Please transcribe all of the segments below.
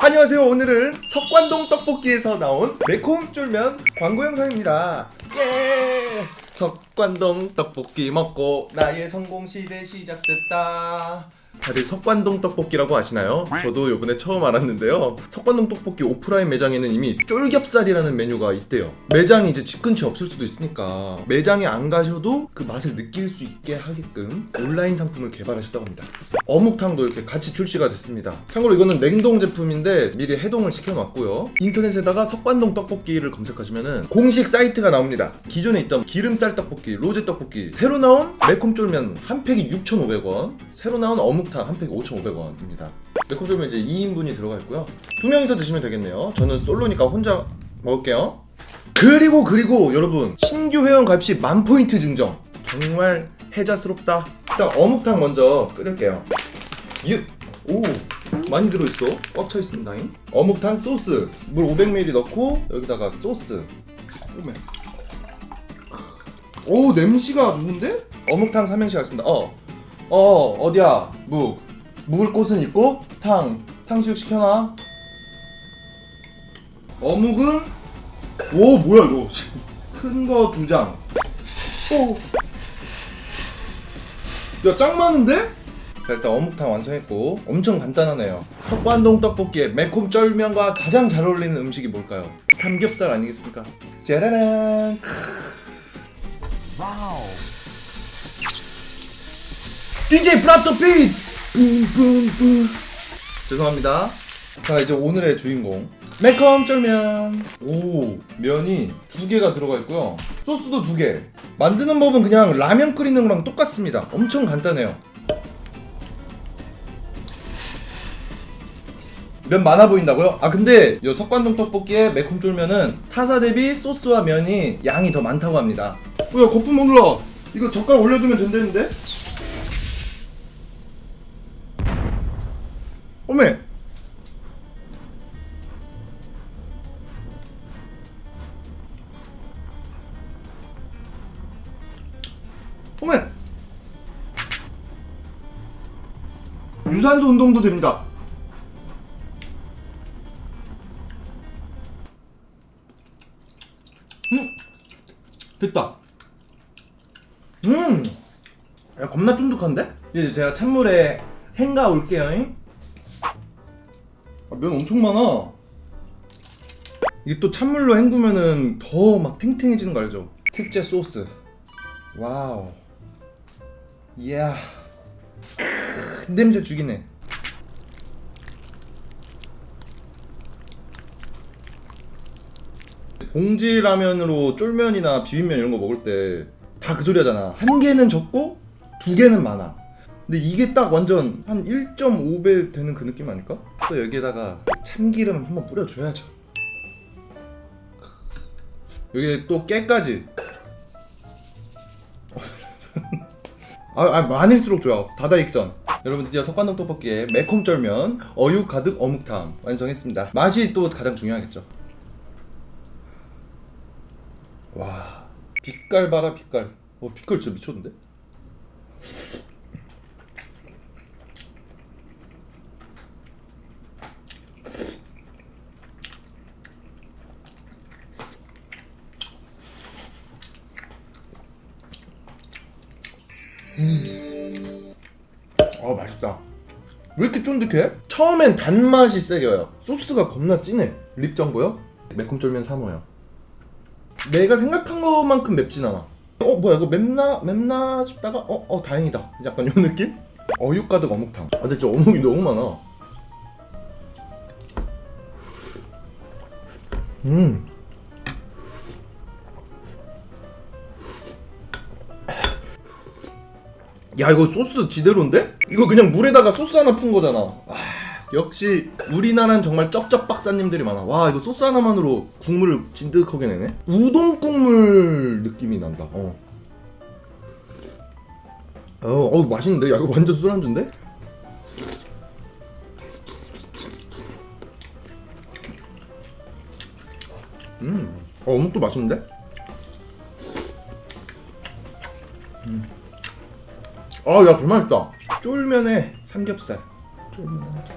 안녕하세요. 오늘은 석관동 떡볶이에서 나온 매콤 쫄면 광고 영상입니다. 예! 석관동 떡볶이 먹고 나의 성공 시대 시작됐다. 다들 석관동 떡볶이라고 아시나요? 저도 요번에 처음 알았는데요. 석관동 떡볶이 오프라인 매장에는 이미 쫄겹살이라는 메뉴가 있대요. 매장이 이제 집 근처에 없을 수도 있으니까 매장에 안 가셔도 그 맛을 느낄 수 있게 하게끔 온라인 상품을 개발하셨다고 합니다. 어묵탕도 이렇게 같이 출시가 됐습니다. 참고로 이거는 냉동 제품인데 미리 해동을 시켜놨고요. 인터넷에다가 석관동 떡볶이를 검색하시면은 공식 사이트가 나옵니다. 기존에 있던 기름쌀 떡볶이, 로제 떡볶이, 새로 나온 매콤 쫄면 한 팩이 6,500원, 새로 나온 어묵탕 한 팩이 5,500원입니다. 매콤 쫄면 이제 2인분이 들어가 있고요. 두 명이서 드시면 되겠네요. 저는 솔로니까 혼자 먹을게요. 그리고 그리고 여러분 신규 회원 시만 포인트 증정 정말 해자스럽다. 일단 어묵탕 먼저 끓일게요. 유. 오 많이 들어있어. 꽉 차 있습니다. 어묵탕 소스 물 500ml 넣고 여기다가 소스. 오메. 오 냄새가 좋은데? 어묵탕 삼행시 하겠습니다. 어. 어 어디야? 묵. 묵을 곳은 있고 탕. 탕수육 시켜놔. 어묵은 오 뭐야 이거 큰 거 두 장. 오. 야짱 많은데? 자 일단 어묵탕 완성했고 엄청 간단하네요. 석관동 떡볶이에 매콤 쫄면과 가장 잘 어울리는 음식이 뭘까요? 삼겹살 아니겠습니까? 짜라란. DJ 브라더 핏! 뿜뿜뿜. 죄송합니다. 자 이제 오늘의 주인공 매콤 쫄면 오 면이 두 개가 들어가 있고요 소스도 두개 만드는 법은 그냥 라면 끓이는 거랑 똑같습니다 엄청 간단해요 면 많아 보인다고요? 아 근데 이 석관동 떡볶이의 매콤 쫄면은 타사 대비 소스와 면이 양이 더 많다고 합니다 뭐야 거품 올라 이거 젓갈 올려두면 된다는데? 어메. 어메. 유산소 운동도 됩니다. 음. 됐다. 음. 야, 겁나 쫀득한데? 이제 제가 찬물에 헹가 올게요 잉? 아, 면 엄청 많아. 이게 또 찬물로 헹구면은 더 막 탱탱해지는 거 알죠? 특제 소스. 와우. 이야. 크, 냄새 죽이네. 봉지 라면으로 쫄면이나 비빔면 이런 거 먹을 때 다 그 소리 하잖아. 한 개는 적고 두 개는 많아 근데 이게 딱 완전 한 1.5배 되는 그 느낌 아닐까? 또 여기에다가 참기름 한번 뿌려줘야죠. 여기 또 깨까지. 아, 아 많을수록 좋아 다다익선. 여러분 드디어 석관동 떡볶이에 매콤 쫄면 어육 가득 어묵탕 완성했습니다. 맛이 또 가장 중요하겠죠. 와 빛깔 봐라 빛깔. 어 빛깔 진짜 미쳤는데 아 맛있다. 왜 이렇게 쫀득해? 처음엔 단맛이 세겨요. 소스가 겁나 진해. 립정 보여? 매콤 쫄면 3호야 내가 생각한 것만큼 맵진 않아. 어 뭐야 이거 맵나 맵나 싶다가 어어 다행이다. 약간 요 느낌? 어육 가득 어묵탕. 아 근데 진짜 어묵이 너무 많아. 음 야 이거 소스 지대로인데? 이거 그냥 물에다가 소스 하나 푼 거잖아 와, 역시 우리나라는 정말 쩍쩍 박사님들이 많아 와 이거 소스 하나만으로 국물을 진득하게 내네 우동 국물 느낌이 난다 어. 어, 어 맛있는데? 야 이거 완전 술안주인데? 음, 어, 어묵도 맛있는데? 아야 정말 맛있다. 쫄면에 삼겹살. 쫄면 삼겹살.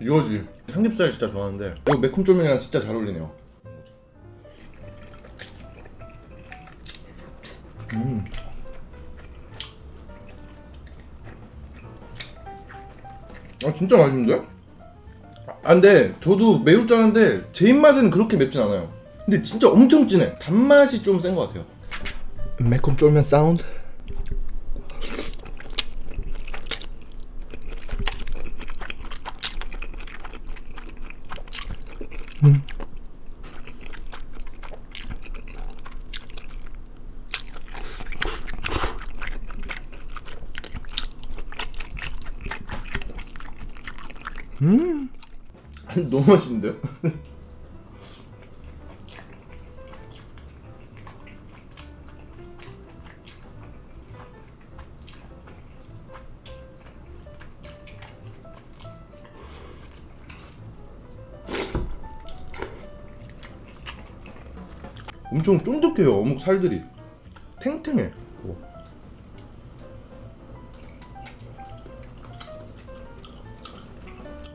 이거지. 삼겹살 진짜 좋아하는데. 이거 매콤 쫄면이랑 진짜 잘 어울리네요. 아 진짜 맛있는데? 아 근데 저도 매울 줄 알았는데 제 입맛에는 그렇게 맵진 않아요. 근데 진짜 엄청 진해. 단맛이 좀 센 것 같아요. 매콤 쫄면 사운드. 아니, 너무 맛있는데요? 엄청 쫀득해요 어묵 살들이. 탱탱해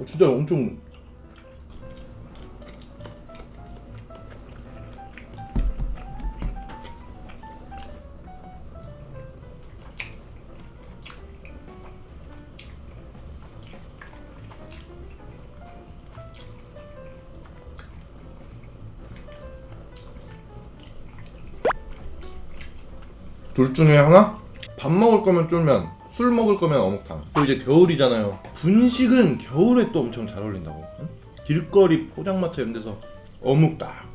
진짜 엄청 둘 중에 하나? 밥 먹을 거면 쫄면, 술 먹을 거면 어묵탕. 또 이제 겨울이잖아요. 분식은 겨울에 또 엄청 잘 어울린다고. 응? 길거리 포장마차 이런 데서 어묵 딱.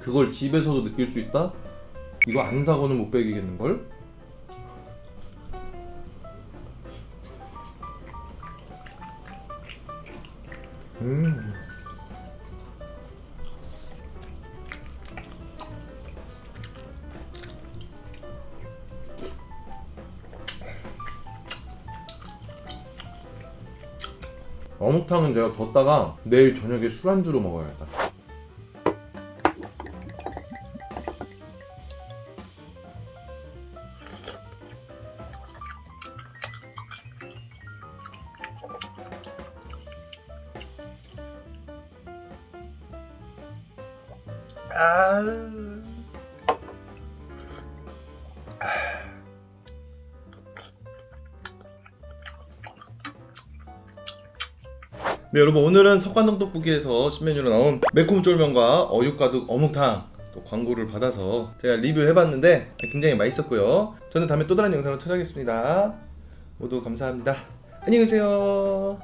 그걸 집에서도 느낄 수 있다? 이거 안 사고는 못 배기겠는 걸? 음. 어묵탕은 제가 뒀다가 내일 저녁에 술안주로 먹어야겠다. 아. 네 여러분 오늘은 석관동 떡볶이에서 신메뉴로 나온 매콤 쫄면과 어육 가득 어묵탕 또 광고를 받아서 제가 리뷰해봤는데 굉장히 맛있었고요. 저는 다음에 또 다른 영상으로 찾아오겠습니다. 모두 감사합니다. 안녕히 계세요.